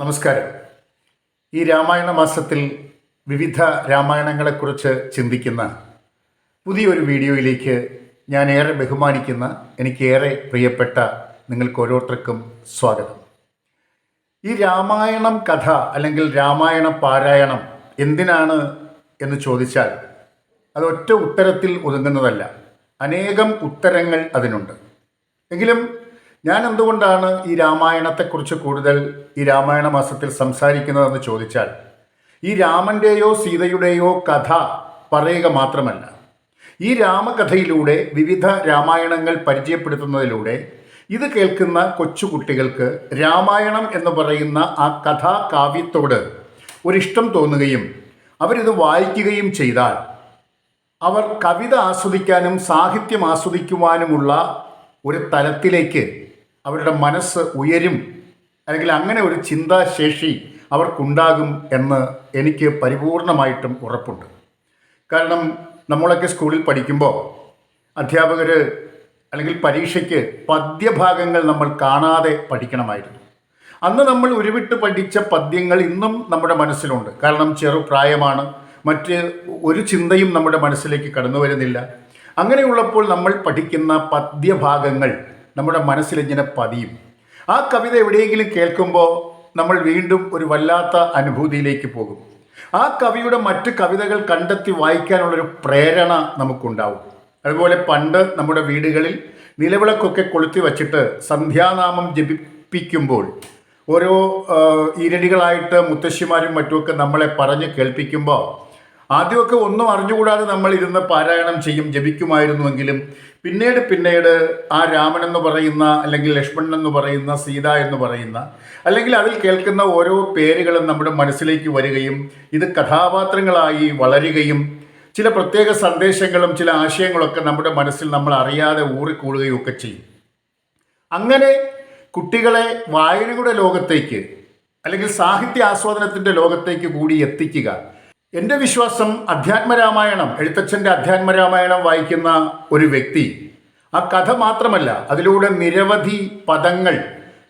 നമസ്കാരം. ഈ രാമായണ മാസത്തിൽ വിവിധ രാമായണങ്ങളെക്കുറിച്ച് ചിന്തിക്കുന്ന പുതിയൊരു വീഡിയോയിലേക്ക് ഞാൻ ഏറെ ബഹുമാനിക്കുന്ന എനിക്കേറെ പ്രിയപ്പെട്ട നിങ്ങൾക്ക് ഓരോരുത്തർക്കും സ്വാഗതം. ഈ രാമായണം കഥ അല്ലെങ്കിൽ രാമായണ പാരായണം എന്തിനാണ് എന്ന് ചോദിച്ചാൽ അത് ഒറ്റ ഉത്തരത്തിൽ ഒതുങ്ങുന്നതല്ല. അനേകം ഉത്തരങ്ങൾ അതിനുണ്ട്. എങ്കിലും ഞാൻ എന്തുകൊണ്ടാണ് ഈ രാമായണത്തെക്കുറിച്ച് കൂടുതൽ ഈ രാമായണ മാസത്തിൽ സംസാരിക്കുന്നതെന്ന് ചോദിച്ചാൽ ഈ രാമന്റെയോ സീതയുടെയോ കഥ പറയുക മാത്രമല്ല ഈ രാമകഥയിലൂടെ വിവിധ രാമായണങ്ങൾ പരിചയപ്പെടുത്തുന്നതിലൂടെ ഇത് കേൾക്കുന്ന കൊച്ചുകുട്ടികൾക്ക് രാമായണം എന്ന് പറയുന്ന ആ കഥാകാവ്യത്തോട് ഒരിഷ്ടം തോന്നുകയും അവരിത് വായിക്കുകയും ചെയ്താൽ അവർ കവിത ആസ്വദിക്കാനും സാഹിത്യം ആസ്വദിക്കുവാനുമുള്ള ഒരു തലത്തിലേക്ക് അവരുടെ മനസ്സ് ഉയരും. അല്ലെങ്കിൽ അങ്ങനെ ഒരു ചിന്താശേഷി അവർക്കുണ്ടാകും എന്ന് എനിക്ക് പരിപൂർണമായിട്ടും ഉറപ്പുണ്ട്. കാരണം നമ്മളൊക്കെ സ്കൂളിൽ പഠിക്കുമ്പോൾ അധ്യാപകർ അല്ലെങ്കിൽ പരീക്ഷയ്ക്ക് പദ്യഭാഗങ്ങൾ നമ്മൾ കാണാതെ പഠിക്കണമായിരുന്നു. അന്ന് നമ്മൾ ഉരുവിട്ട് പഠിച്ച പദ്യങ്ങൾ ഇന്നും നമ്മുടെ മനസ്സിലുണ്ട്. കാരണം ചെറുപ്രായമാണ് മറ്റ് ഒരു ചിന്തയും നമ്മുടെ മനസ്സിലേക്ക് കടന്നു വരുന്നില്ല അങ്ങനെയുള്ളപ്പോൾ നമ്മൾ പഠിക്കുന്ന പദ്യഭാഗങ്ങൾ നമ്മുടെ മനസ്സിലിങ്ങനെ പതിയും. ആ കവിത എവിടെയെങ്കിലും കേൾക്കുമ്പോൾ നമ്മൾ വീണ്ടും ഒരു വല്ലാത്ത അനുഭൂതിയിലേക്ക് പോകും. ആ കവിയുടെ മറ്റ് കവിതകൾ കണ്ടെത്തി വായിക്കാനുള്ളൊരു പ്രേരണ നമുക്കുണ്ടാവും. അതുപോലെ പണ്ട് നമ്മുടെ വീടുകളിൽ നിലവിളക്കൊക്കെ കൊളുത്തി വച്ചിട്ട് സന്ധ്യാനാമം ജപിപ്പിക്കുമ്പോൾ ഓരോ ഈരടികളായിട്ട് മുത്തശ്ശിമാരും മറ്റുമൊക്കെ നമ്മളെ പറഞ്ഞ് കേൾപ്പിക്കുമ്പോൾ ആദ്യമൊക്കെ ഒന്നും അറിഞ്ഞുകൂടാതെ നമ്മൾ ഇരുന്ന് പാരായണം ചെയ്യും ജപിക്കുമായിരുന്നുവെങ്കിലും പിന്നീട് പിന്നീട് ആ രാമൻ എന്ന് പറയുന്ന അല്ലെങ്കിൽ ലക്ഷ്മണൻ എന്ന് പറയുന്ന സീത എന്ന് പറയുന്ന അല്ലെങ്കിൽ അതിൽ കേൾക്കുന്ന ഓരോ പേരുകളും നമ്മുടെ മനസ്സിലേക്ക് വരികയും ഇത് കഥാപാത്രങ്ങളായി വളരുകയും ചില പ്രത്യേക സന്ദേശങ്ങളും ചില ആശയങ്ങളൊക്കെ നമ്മുടെ മനസ്സിൽ നമ്മൾ അറിയാതെ ഊറിക്കൂടുകയും ഒക്കെ ചെയ്യും. അങ്ങനെ കുട്ടികളെ വായനയുടെ ലോകത്തേക്ക് അല്ലെങ്കിൽ സാഹിത്യ ആസ്വാദനത്തിന്റെ ലോകത്തേക്ക് കൂടി എത്തിക്കുക എന്റെ വിശ്വാസം അധ്യാത്മരാമായണം എഴുത്തച്ഛന്റെ അധ്യാത്മരാമായണം വായിക്കുന്ന ഒരു വ്യക്തി. ആ കഥ മാത്രമല്ല അതിലൂടെ നിരവധി പദങ്ങൾ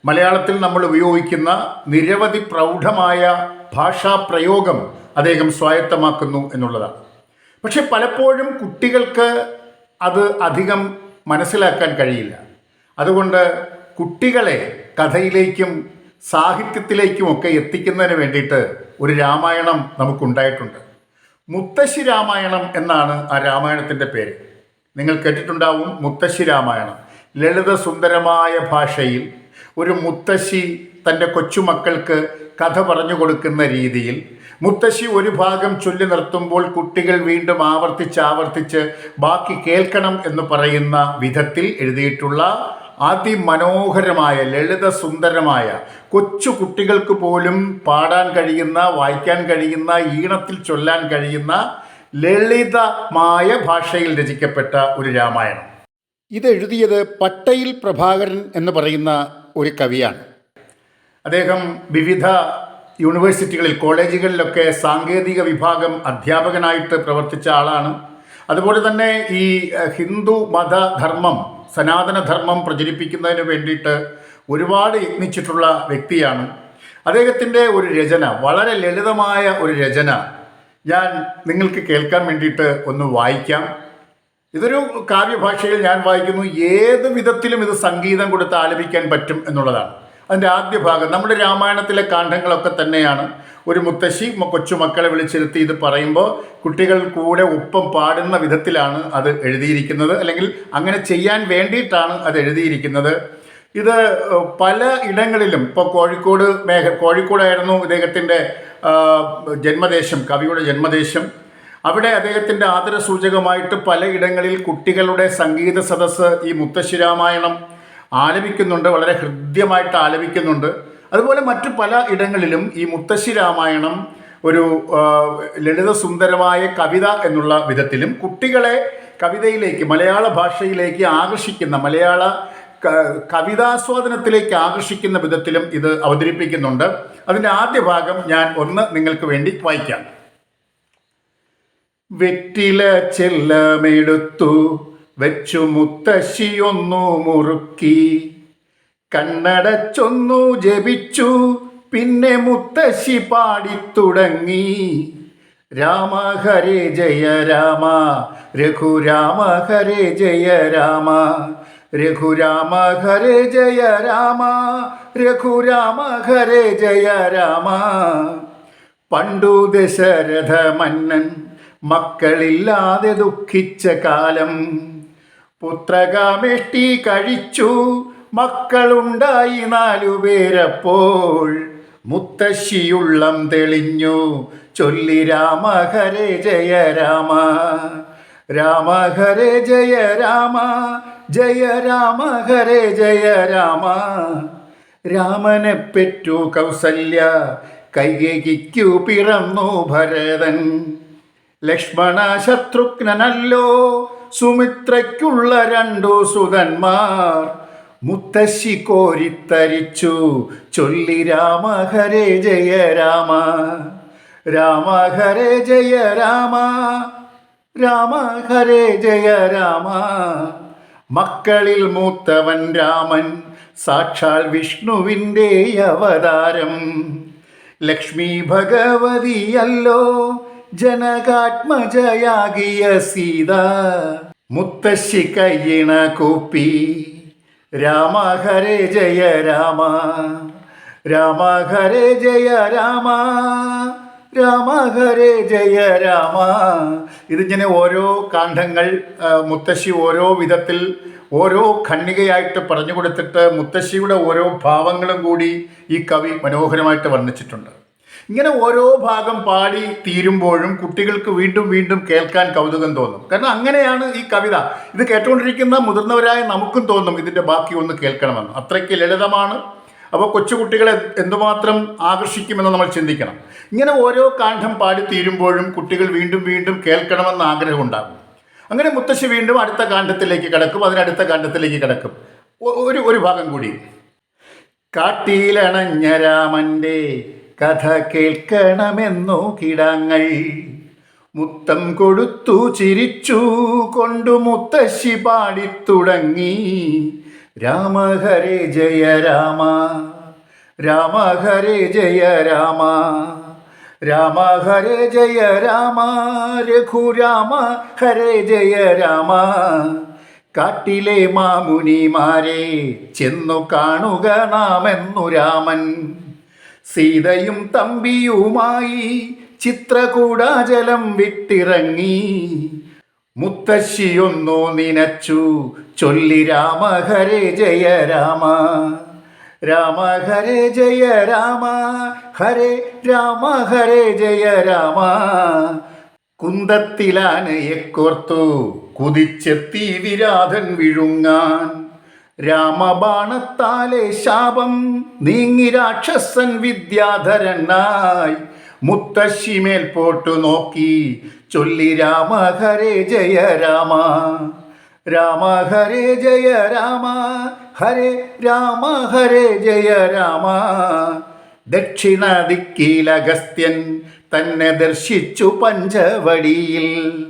മലയാളത്തിൽ നമ്മൾ ഉപയോഗിക്കുന്ന നിരവധി പ്രൗഢമായ ഭാഷാ പ്രയോഗം അദ്ദേഹം സ്വായത്തമാക്കുന്നു എന്നുള്ളതാണ്. പക്ഷെ പലപ്പോഴും കുട്ടികൾക്ക് അത് അധികം മനസ്സിലാക്കാൻ കഴിയില്ല. അതുകൊണ്ട് കുട്ടികളെ കഥയിലേക്കും സാഹിത്യത്തിലേക്കുമൊക്കെ എത്തിക്കുന്നതിന് വേണ്ടിയിട്ട് ഒരു രാമായണം നമുക്കുണ്ടായിട്ടുണ്ട്. മുത്തശ്ശി രാമായണം എന്നാണ് ആ രാമായണത്തിന്റെ പേര്. നിങ്ങൾ കേട്ടിട്ടുണ്ടാവും മുത്തശ്ശി രാമായണം. ലളിത സുന്ദരമായ ഭാഷയിൽ ഒരു മുത്തശ്ശി തന്റെ കൊച്ചുമക്കൾക്ക് കഥ പറഞ്ഞു കൊടുക്കുന്ന രീതിയിൽ മുത്തശ്ശി ഒരു ഭാഗം ചൊല്ലി നിർത്തുമ്പോൾ കുട്ടികൾ വീണ്ടും ആവർത്തിച്ച് ആവർത്തിച്ച് ബാക്കി കേൾക്കണം എന്ന് പറയുന്ന വിധത്തിൽ എഴുതിയിട്ടുള്ള അതിമനോഹരമായ ലളിത സുന്ദരമായ കൊച്ചു കുട്ടികൾക്ക് പോലും പാടാൻ കഴിയുന്ന വായിക്കാൻ കഴിയുന്ന ഈണത്തിൽ ചൊല്ലാൻ കഴിയുന്ന ലളിതമായ ഭാഷയിൽ രചിക്കപ്പെട്ട ഒരു രാമായണം. ഇതെഴുതിയത് പട്ടയിൽ പ്രഭാകരൻ എന്ന് പറയുന്ന ഒരു കവിയാണ്. അദ്ദേഹം വിവിധ യൂണിവേഴ്സിറ്റികളിൽ കോളേജുകളിലൊക്കെ സാങ്കേതിക വിഭാഗം അധ്യാപകനായിട്ട് പ്രവർത്തിച്ച ആളാണ്. അതുപോലെ തന്നെ ഈ ഹിന്ദു മതധർമ്മം സനാതനധർമ്മം പ്രചരിപ്പിക്കുന്നതിന് വേണ്ടിയിട്ട് ഒരുപാട് യത്നിച്ചിട്ടുള്ള വ്യക്തിയാണ്. അദ്ദേഹത്തിന്റെ ഒരു രചന വളരെ ലളിതമായ ഒരു രചന ഞാൻ നിങ്ങൾക്ക് കേൾക്കാൻ വേണ്ടിയിട്ട് ഒന്ന് വായിക്കാം. ഇതൊരു കാവ്യഭാഷയിൽ ഞാൻ വായിക്കുന്നു ഏത് വിധത്തിലും ഇത് സംഗീതം കൊടുത്ത് ആലപിക്കാൻ പറ്റും എന്നുള്ളതാണ്. അതിന്റെ ആദ്യ ഭാഗം. നമ്മുടെ രാമായണത്തിലെ കാണ്ഡങ്ങളൊക്കെ തന്നെയാണ്. ഒരു മുത്തശ്ശി കൊച്ചുമക്കളെ വിളിച്ചിരുത്തി ഇത് പറയുമ്പോൾ കുട്ടികൾ കൂടെ ഒപ്പം പാടുന്ന വിധത്തിലാണ് അത് എഴുതിയിരിക്കുന്നത്. അല്ലെങ്കിൽ അങ്ങനെ ചെയ്യാൻ വേണ്ടിയിട്ടാണ് അത് എഴുതിയിരിക്കുന്നത്. ഇത് പല ഇടങ്ങളിലും ഇപ്പോൾ കോഴിക്കോട് മേഖ കോഴിക്കോടായിരുന്നു ഇദ്ദേഹത്തിന്റെ ജന്മദേശം കവിയുടെ ജന്മദേശം. അവിടെ അദ്ദേഹത്തിന്റെ ആദരസൂചകമായിട്ട് പലയിടങ്ങളിൽ കുട്ടികളുടെ സംഗീത സദസ്സ് ഈ മുത്തശ്ശി രാമായണം ആലപിക്കുന്നുണ്ട് വളരെ ഹൃദ്യമായിട്ട് ആലപിക്കുന്നുണ്ട്. അതുപോലെ മറ്റു പല ഇടങ്ങളിലും ഈ മുത്തശ്ശി രാമായണം ഒരു ലളിതസുന്ദരമായ കവിത എന്നുള്ള വിധത്തിലും കുട്ടികളെ കവിതയിലേക്ക് മലയാള ഭാഷയിലേക്ക് ആകർഷിക്കുന്ന മലയാള കവിതാസ്വാദനത്തിലേക്ക് ആകർഷിക്കുന്ന വിധത്തിലും ഇത് അവതരിപ്പിക്കുന്നുണ്ട്. അതിന്റെ ആദ്യ ഭാഗം ഞാൻ ഒന്ന് നിങ്ങൾക്ക് വേണ്ടി വായിക്കാം. വെറ്റില ചെല്ലമെടുത്തു വെച്ചു മുത്തശ്ശിയൊന്നു മുറുക്കി. കണ്ണടച്ചൊന്നു ജപിച്ചു പിന്നെ മുത്തശ്ശി പാടിത്തുടങ്ങി. രാമ ഹരേ ജയ രാമ രഘുരാമ ഹരേ ജയ രാമ രഘുരാമ ഹരേ ജയ രാമ രഘുരാമ ഹരേ ജയ രാമ. പണ്ടു ദശരഥ മന്നൻ മക്കളില്ലാതെ ദുഃഖിച്ച കാലം പുത്രകാമേഷ്ടി കഴിച്ചു. മക്കളുണ്ടായി നാലുപേരപ്പോൾ മുത്തശ്ശിയുള്ളം തെളിഞ്ഞു. ചൊല്ലി രാമ ഹരേ ജയ രാമ. രാമ ഹരേ ജയ രാമ. ജയ രാമ ഹരേ ജയ രാമ. രാമനെ പെറ്റു കൗസല്യ. കൈകിക്കു പിറന്നു ഭരതൻ. ലക്ഷ്മണ ശത്രുഘ്നനല്ലോ. സുമിത്രയ്ക്കുള്ള രണ്ടു സുതന്മാർ മുത്തശ്ശി കോരിത്തരിച്ചു ചൊല്ലി രാമ ഹരേ ജയ രാമ. രാമ ഹരേ ജയ രാമ. രാമ ഹരേ ജയ രാമ. മക്കളിൽ മൂത്തവൻ രാമൻ സാക്ഷാൽ വിഷ്ണുവിന്റെ അവതാരം. ലക്ഷ്മി ഭഗവതിയല്ലോ ജനകാത്മജയാകിയ സീത. മുത്തശ്ശി കയ്യിണ കൂപ്പി. രാമ ഹരേ ജയ രാമ. രാമ ഹരേ ജയ രാമ. രാമ ഹരേ ജയ രാമ. ഇതിങ്ങനെ ഓരോ കാണ്ഡങ്ങൾ ആ, മുത്തശ്ശി ഓരോ വിധത്തിൽ ഓരോ ഖണ്ണികയായിട്ട് പറഞ്ഞു കൊടുത്തിട്ട് മുത്തശ്ശിയുടെ ഓരോ ഭാവങ്ങളും കൂടി ഈ കവി മനോഹരമായിട്ട് വർണിച്ചിട്ടുണ്ട്. ഇങ്ങനെ ഓരോ ഭാഗം പാടി തീരുമ്പോഴും കുട്ടികൾക്ക് വീണ്ടും വീണ്ടും കേൾക്കാൻ കൗതുകം തോന്നും. കാരണം അങ്ങനെയാണ് ഈ കവിത. ഇത് കേട്ടുകൊണ്ടിരിക്കുന്ന മുതിർന്നവരായ നമുക്കും തോന്നും ഇതിന്റെ ബാക്കി ഒന്ന് കേൾക്കണമെന്ന്. അത്രയ്ക്ക് ലളിതമാണ്. അപ്പോൾ കൊച്ചുകുട്ടികളെ എന്തുമാത്രം ആകർഷിക്കുമെന്ന് നമ്മൾ ചിന്തിക്കണം. ഇങ്ങനെ ഓരോ കാണ്ഡം പാടി തീരുമ്പോഴും കുട്ടികൾ വീണ്ടും വീണ്ടും കേൾക്കണമെന്ന് ആഗ്രഹം ഉണ്ടാകും. അങ്ങനെ മുത്തശ്ശി വീണ്ടും അടുത്ത കാണ്ഡത്തിലേക്ക് കിടക്കും. അതിനടുത്ത കാണ്ഡത്തിലേക്ക് കിടക്കും. ഒരു ഒരു ഭാഗം കൂടി. കാട്ടിയിലണഞ്ഞ രാമന്റെ കഥ കേൾക്കണമെന്നു കിടാങ്ങൾ. മുത്തം കൊടുത്തു ചിരിച്ചു കൊണ്ടു മുത്തശ്ശി പാടിത്തുടങ്ങി. രാമ ഹരേ ജയ രാമ. രാമ ഹരേ ജയ രാമ. രാമ ഹരേ ജയ രാമ. രഘുരാമ ഹരേ ജയ രാമ. കാട്ടിലെ മാമുനിമാരെ ചെന്നു കാണുക നാമെന്നു രാമൻ. സീതയും തമ്പിയുമായി ചിത്രകൂടാചലം വിട്ടിറങ്ങി. മുത്തശ്ശിയൊന്നു നിനച്ചു ചൊല്ലി രാമ ഹരേ ജയ രാമ. രാമ ഹരേ ജയ രാമ. ഹരേ രാമ ഹരേ ജയ രാമ. കുന്തത്തിലാനയെ കോർത്തു കുതിച്ചെത്തി വിരാധൻ വിഴുങ്ങാൻ. രാമബാണത്താലെ ശാപം നീങ്ങി രാക്ഷസൻ വിദ്യാധരനായി മുത്തശ്ശിമേൽ പോട്ടു നോക്കി ചൊല്ലി രാമ ഹരേ ജയ രാമ. രാമ ഹരേ ജയ രാമ. ഹരേ രാമ ഹരേ ജയ രാമ. ദക്ഷിണ ദിക്കിലഗസ്ത്യൻ തന്നെ ദർശിച്ചു പഞ്ചവടിയിൽ.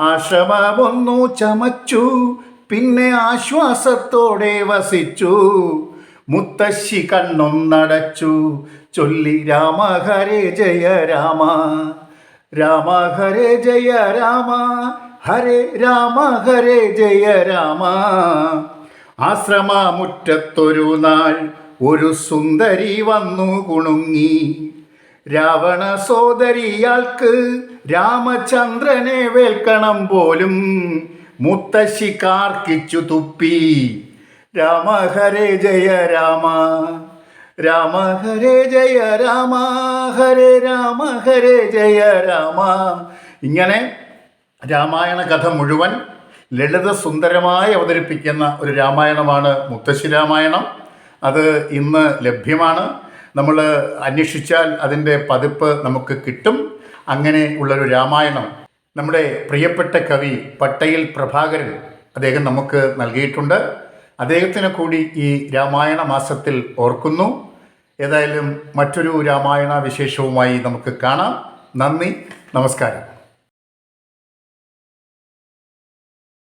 ആശ്രമമൊന്നു ചമച്ചു പിന്നെ ആശ്വാസത്തോടെ വസിച്ചു. മുത്തശ്ശി കണ്ണൊന്നടച്ചു ചൊല്ലി രാമ ഹരേ ജയ രാമ. രാമ ഹരേ ജയ രാമ. ഹരേ രാമ ഹരേ ജയ രാമ. ആശ്രമമുറ്റത്തൊരു നാൾ ഒരു സുന്ദരി വന്നു കുണുങ്ങി. രാവണ സോദരിയാൾക്ക് രാമചന്ദ്രനെ വേൽക്കണം പോലും. മുത്തശ്ശി കാർക്കിച്ചു തുപ്പി. രാമ ഹരേ ജയ രാമ. രാമ ഹരേ ജയ രാമ. ഹരേ രാമ ഹരേ ജയ രാമ. ഇങ്ങനെ രാമായണ കഥ മുഴുവൻ ലളിത സുന്ദരമായി അവതരിപ്പിക്കുന്ന ഒരു രാമായണമാണ് മുത്തശ്ശി രാമായണം. അത് ഇന്ന് ലഭ്യമാണ്. നമ്മൾ അന്വേഷിച്ചാൽ അതിന്റെ പതിപ്പ് നമുക്ക് കിട്ടും. അങ്ങനെ ഉള്ളൊരു രാമായണം. നമ്മുടെ പ്രിയപ്പെട്ട കവി പട്ടയിൽ പ്രഭാകരൻ അദ്ദേഹം നമുക്ക് നൽകിയിട്ടുണ്ട്. അദ്ദേഹത്തിനെ കൂടി ഈ രാമായണ മാസത്തിൽ ഓർക്കുന്നു. ഏതായാലും മറ്റൊരു രാമായണ വിശേഷവുമായി നമുക്ക് കാണാം. നന്ദി. നമസ്കാരം.